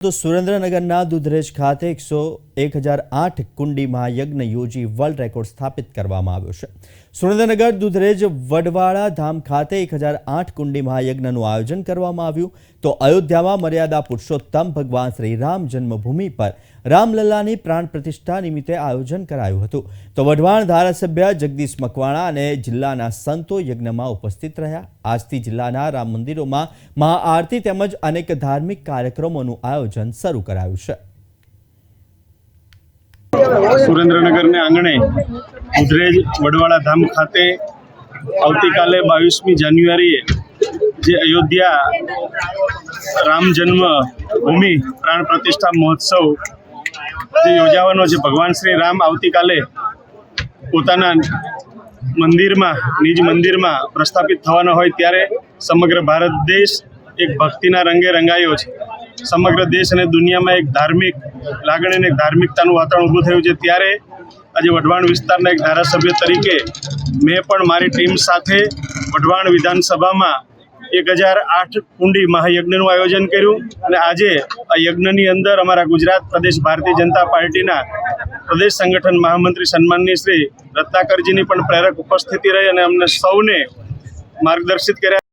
તો સુરેન્દ્રનગરના દુધરેજ ખાતે એકસો એક હજાર આઠ કુંડી મહાયજ્ઞ યોજી વર્લ્ડ રેકોર્ડ સ્થાપિત કરવામાં આવ્યો છે. સુરેન્દ્રનગર, દુધરેજ વડવાળા ધામ ખાતે એક હજાર આઠ કુંડી મહાયજ્ઞનું આયોજન કરવામાં આવ્યું. તો અયોધ્યામાં મર્યાદા પુરુષોત્તમ ભગવાન શ્રી રામ જન્મભૂમિ પર રામલલ્લાની પ્રાણ પ્રતિષ્ઠા નિમિત્તે આયોજન કરાયું હતું. તો વઢવાણ ધારાસભ્ય જગદીશ મકવાણા અને જિલ્લાના સંતો યજ્ઞમાં ઉપસ્થિત રહ્યા. આજથી જિલ્લાના રામ મંદિરોમાં મહાઆરતી તેમજ અનેક ધાર્મિક કાર્યક્રમોનું આયોજન શરૂ કરાયું છે. સુરેન્દ્રનગરને આંગણે ઉધરેજ વડવાળા ધામ ખાતે આવતીકાલે બાવીસમી જાન્યુઆરીએ જે અયોધ્યા રામ જન્મ ભૂમિ પ્રાણ પ્રતિષ્ઠા મહોત્સવ જે યોજાવાનો છે, ભગવાન શ્રી રામ આવતીકાલે પોતાના મંદિરમાં, નિજ મંદિરમાં પ્રસ્થાપિત થવાના હોય ત્યારે સમગ્ર ભારત દેશ એક ભક્તિના રંગે રંગાયો છે. સમગ્ર દેશ અને દુનિયામાં એક ધાર્મિક લાગણી અને ધાર્મિકતાનું વાતાવરણ ઊભું થયું છે. ત્યારે આજે વઢવાણ વિસ્તારના એક ધારાસભ્ય તરીકે મેં પણ મારી ટીમ સાથે વઢવાણ વિધાનસભામાં એક હજાર આઠ કુંડી મહાયજ્ઞનું આયોજન કર્યું અને આજે આ યજ્ઞની અંદર અમારા ગુજરાત પ્રદેશ ભારતીય જનતા પાર્ટીના પ્રદેશ સંગઠન મહામંત્રી સન્માનની શ્રી રત્નાકરજીની પણ પ્રેરક ઉપસ્થિતિ રહી અને અમને સૌને માર્ગદર્શિત કર્યા.